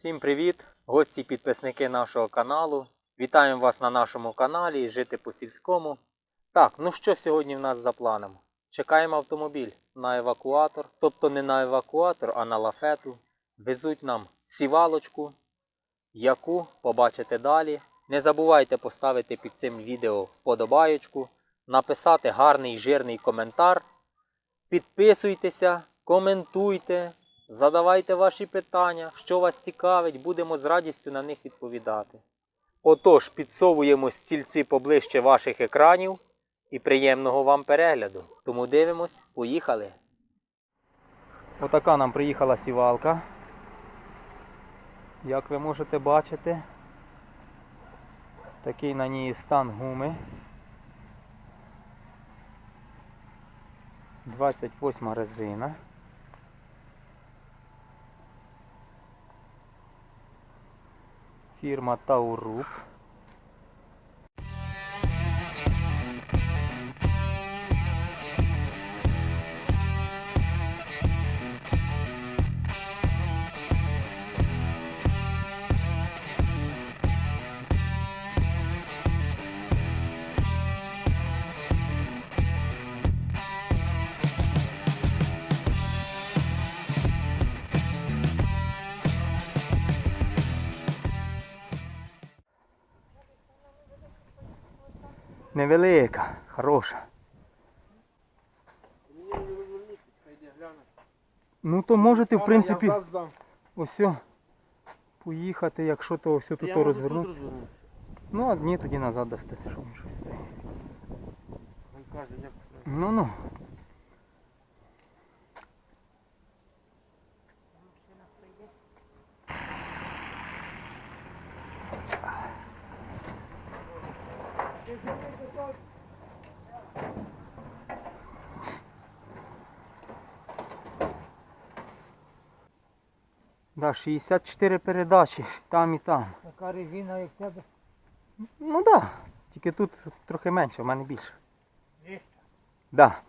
Всім привіт! Гості підписники нашого каналу. Вітаємо вас на нашому каналі Жити по сільському. Так, ну що сьогодні в нас за планом? Чекаємо автомобіль на евакуатор, тобто не на евакуатор, а на лафету. Везуть нам сівалочку, яку побачите далі. Не забувайте поставити під цим відео вподобаєчку, написати гарний жирний коментар. Підписуйтеся, коментуйте, задавайте ваші питання, що вас цікавить, будемо з радістю на них відповідати. Отож, підсовуємо стільці поближче ваших екранів і приємного вам перегляду. Тому дивимось, поїхали. Отака нам приїхала сівалка. Як ви можете бачити, такий на ній стан гуми. 28 резина. Hier Matauru. Невелика, хороша. Ну то можете, в принципі, ось поїхати, якщо то ось тут розвернути. Ну, а ні, тоді назад дасте, що ми щось це. Ну ну. Да, 64 передачі, там і там. Така резина, як в тебе. Ну так, да. тільки тут трохи менше, в мене більше. Є? Да.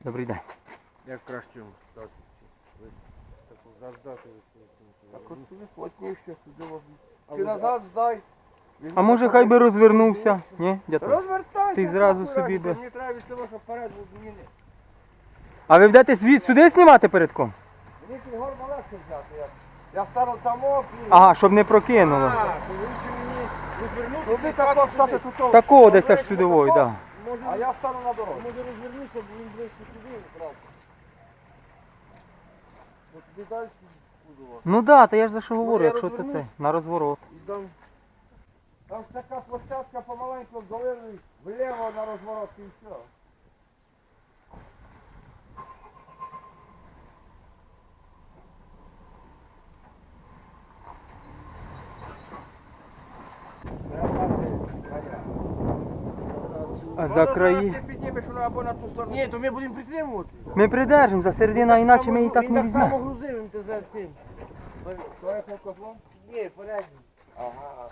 Добрий день. Як краще стати? Таку заздати. Так от тобі плотніше туди Ти назад здай. А може хай би розвернувся? Ні, дядько? Розвертайся. Ти зразу собі би- Мені треба від того, щоб вперед зміни. А ви будете світ сюди знімати передком? Мені під горба легше взяти. Я, я стану там опі. Ага, щоб не прокинуло. А, то лучше мені розвернутися. Ти так стати тут. Такого десь аж сюди, ой, да. А я стану на дорогу. Може розвернуся, бо він ближче сюди якраз. От тобі далі буду. Ну да, та я ж за що говорю, якщо ти це, розвернусь. на розворот. І здам. Там ж така площадка помаленьку долину вліво на розворот і все. А за краї. Ти піднімеш воно або на ту сторону. Ні, то ми будемо притримувати. Ми придержимо за середину, а іначе ми і так не Він так само візьмемо. грузив, він ти за цим. Поехав котлом? Ні, передній. Ага.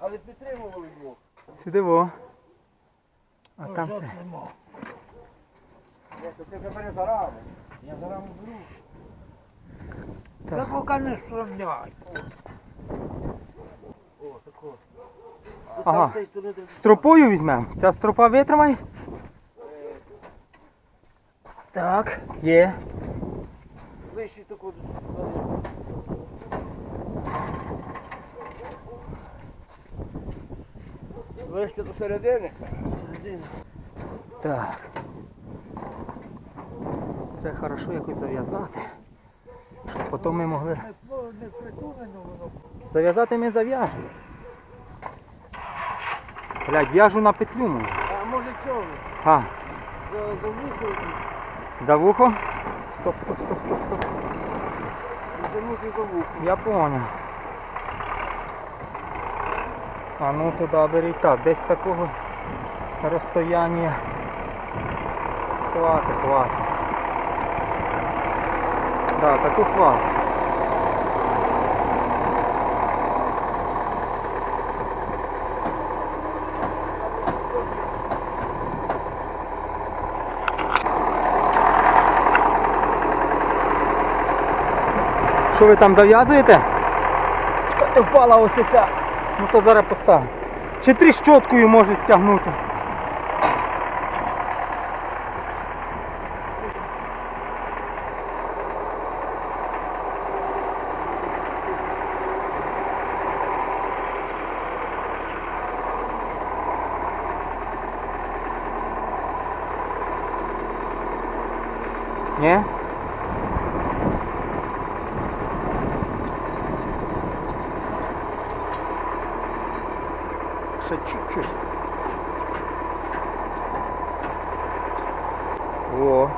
Але підтримували його. Сюди во. А там це. Ні, то ти вже мене за раму. Я за раму беру. Так. Та поки не стріляй. О, тако. Ага. Стропою візьмемо. Ця стропа витримає. Так, є. Ближче тако. Ближче до середини. Середини. Так. Треба хорошо якось зав'язати. Щоб потім ми могли. Зав'язати ми зав'яжемо. Блядь, в'яжу на петлю. може. А може цього? А, За, за вухо. за вухо? Стоп, стоп, стоп, стоп, стоп. Затягнути за вухо. Я понял. А ну туди беріть. Так, десь такого розстояння хвати, хватить. Так, таку хватить. Що ви там зав'язуєте? Впала ось ця Ну то зараз поставимо. Чи тріщоткою може стягнути. Ні? Ще чуть-чуть. О.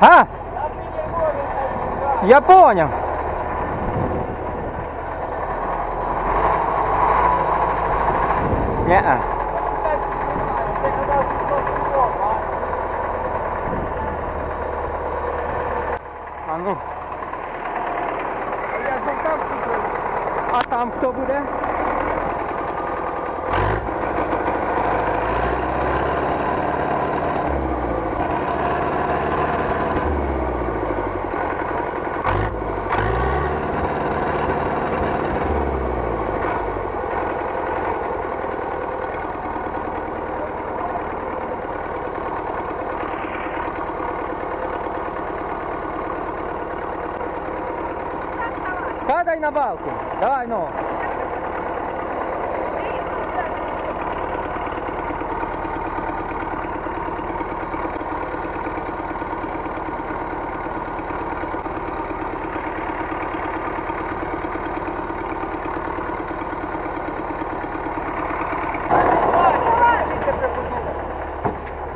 А? Я понял. Не-а. А ну. Я ж там купив. А там хто буде? Падай на балку. Давай, ну.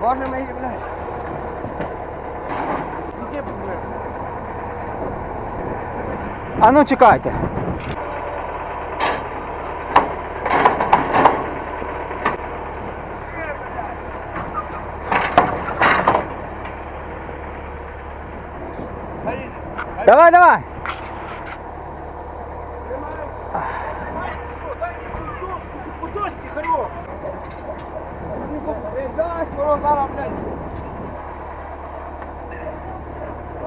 Боже мій, блядь. А ну чекайте. Давай, давай. Не дасть, воно зараз, блядь.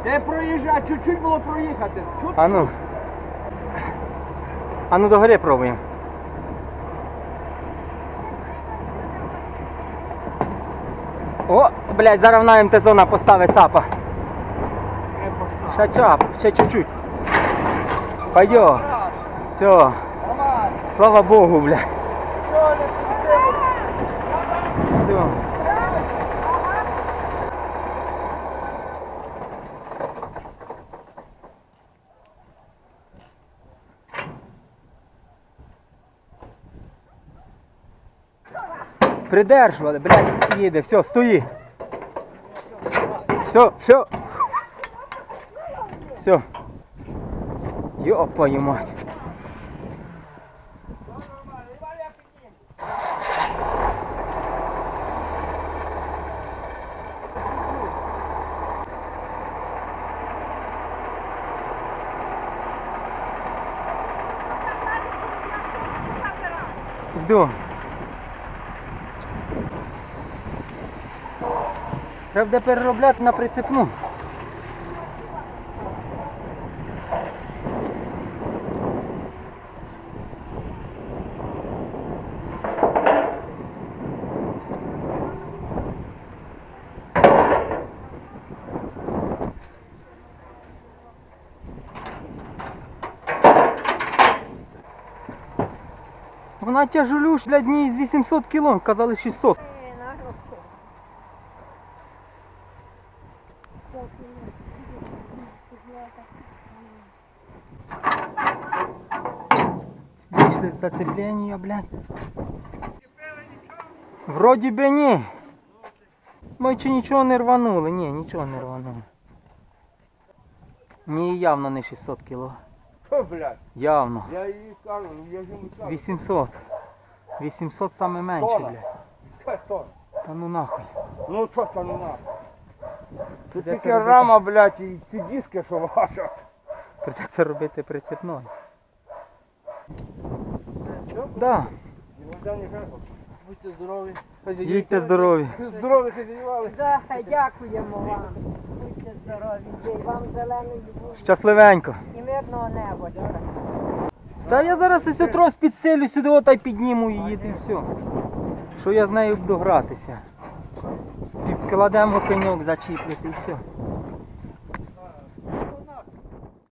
Де проїжджає? Чуть-чуть було проїхати. Чуть А ну. А ну догори пробуємо. О, блядь, зараз на МТ зона поставить цапа. Ще чап, ще чуть-чуть. Пойдем. Все, слава Богу, блядь. Все. Придержували, блядь, їде, все, стоїть. Все, все. Все. Йопаю мать. Йду. Треба буде переробляти на прицепну. Вона тяжелюш, блядь, дні з 800 кіло, казали 600. Вийшли з зацеплення, блядь. Вроді би ні. Ми чи нічого не рванули, ні, нічого не рванули. Ні, явно не 600 кіло. Що, блядь? Явно. Я їй кажу, я ж йому кажу. 800. 800 саме менше, Тона. блядь. То? Та ну нахуй. Ну що це не надо? Тут Де тільки робити? рама, блядь, і ці диски, що вашать. Придеться робити прицепною. Да. Будьте здорові. Їдьте здорові. Здорові хазяювали. Да, дякуємо вам. Будьте здорові. Вам зеленої Щасливенько. і мирного неба. Та я зараз ось трос підсилю сюди, ота й підніму її і все. Що я з нею буду гратися. Підкладемо пеньок, зачіплити і все.